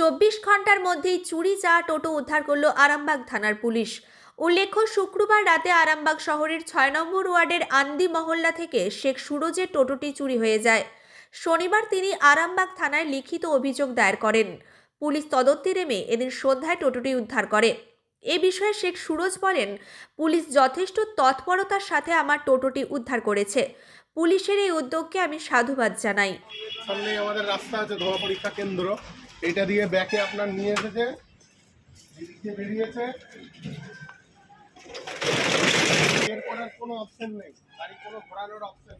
চব্বিশ ঘণ্টার মধ্যেই চুরি, চা, টোটো উদ্ধার করল আরামবাগ থানার পুলিশ। উল্লেখ্য, শুক্রবার রাতে আরামবাগ শহরের ছয় নম্বর ওয়ার্ডের আন্দি মহল্লা থেকে শেখ সুরজের টোটোটি চুরি হয়ে যায়। শনিবার তিনি আরামবাগ থানায় লিখিত অভিযোগ দায়ের করেন। পুলিশ তদন্তে নেমে এদিন সন্ধ্যায় টোটোটি উদ্ধার করে। এ বিষয়ে শেখ সুরজ বলেন, পুলিশ যথেষ্ট তৎপরতার সাথে আমার টোটোটি উদ্ধার করেছে। পুলিশের এই উদ্যোগকে আমি সাধুবাদ জানাই। সামনে আমাদের রাস্তা আছে ধোয়া পরীক্ষা কেন্দ্র। এটা দিয়ে ব্যাকে আপনার নিয়ে এসেছে বেরিয়েছে। বের করার কোনো অপশন নেই কোনো ঘোরানোর অপশন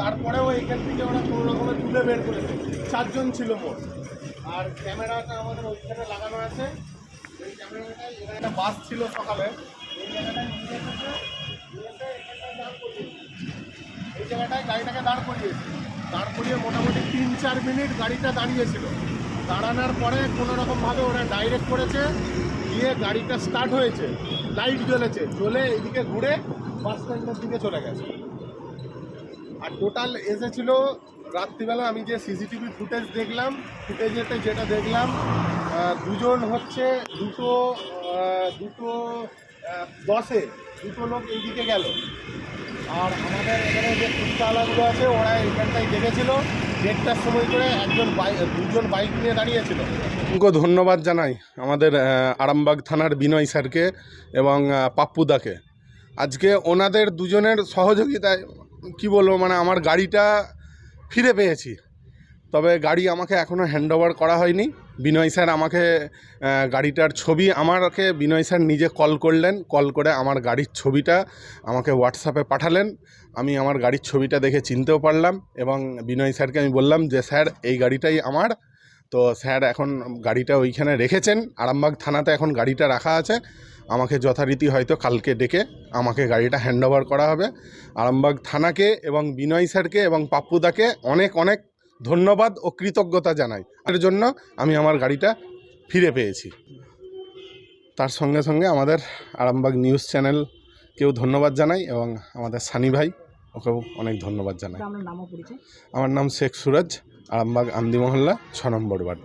তারপরেও এখান থেকে ওরা কোনো তুলে বের করেছে। চারজন ছিল মোট। আর ক্যামেরাটা আমাদের ওইখানে লাগানো আছে। এই একটা বাস ছিল এই জায়গাটায় গাড়িটাকে দাঁড় করিয়েছে। দাঁড় করিয়ে মোটামুটি তিন চার মিনিট গাড়িটা দাঁড়িয়েছিল। দাঁড়ানোর পরে কোনো রকমভাবে ওরা ডাইরেক্ট করেছে, গিয়ে গাড়িটা স্টার্ট হয়েছে লাইট জ্বলেছে, জ্বলে এদিকে ঘুরে বাস স্ট্যান্ডের দিকে চলে গেছে। আর টোটাল এসেছিল রাত্রিবেলা, আমি যে সিসিটিভি ফুটেজ দেখলাম ফুটেজেতে যেটা দেখলাম দুজন হচ্ছে দুটো দুটো দশে দুটো লোক এইদিকে গেল। আর আমাদের এখানে যে ফুটতালাগুলো আছে, ওরা এখানটায় দেখেছিল। দেড়টার সময় করে একজন দুজন বাইক নিয়ে দাঁড়িয়েছিল। অসংখ্য ধন্যবাদ জানাই আমাদের আরামবাগ থানার বিনয় স্যারকে এবং পাপ্পুদাকে আজকে ওনাদের দুজনের সহযোগিতায়, কি বলব মানে আমার গাড়িটা ফিরে পেয়েছি। তবে গাড়ি আমাকে এখনও হ্যান্ড করা হয়নি। বিনয় স্যার আমাকে গাড়িটার ছবি আমাকে, বিনয় স্যার নিজে কল করলেন, কল করে আমার গাড়ির ছবিটা আমাকে হোয়াটসঅ্যাপে পাঠালেন। আমি আমার গাড়ির ছবিটা দেখে চিনতেও পারলাম এবং বিনয় স্যারকে আমি বললাম যে, স্যার, এই গাড়িটাই আমার। তো স্যার এখন গাড়িটা ওইখানে রেখেছেন। আরামবাগ থানাতে এখন গাড়িটা রাখা আছে। আমাকে যথারীতি হয়তো কালকে ডেকে আমাকে গাড়িটা হ্যান্ড ওভার করা হবে। আরামবাগ থানাকে এবং বিনয় স্যারকে এবং পাপ্পুদাকে অনেক অনেক ধন্যবাদ ও কৃতজ্ঞতা জানাই। এর জন্য আমি আমার গাড়িটা ফিরে পেয়েছি। তার সঙ্গে সঙ্গে আমাদের আরামবাগ নিউজ চ্যানেল কেউ ধন্যবাদ জানাই এবং আমাদের সানি ভাই ওকেও অনেক ধন্যবাদ জানাই। আমার নাম শেখ সুরজ আরামবাগ আন্দি মহল্লা ছ নম্বর ওয়ার্ড।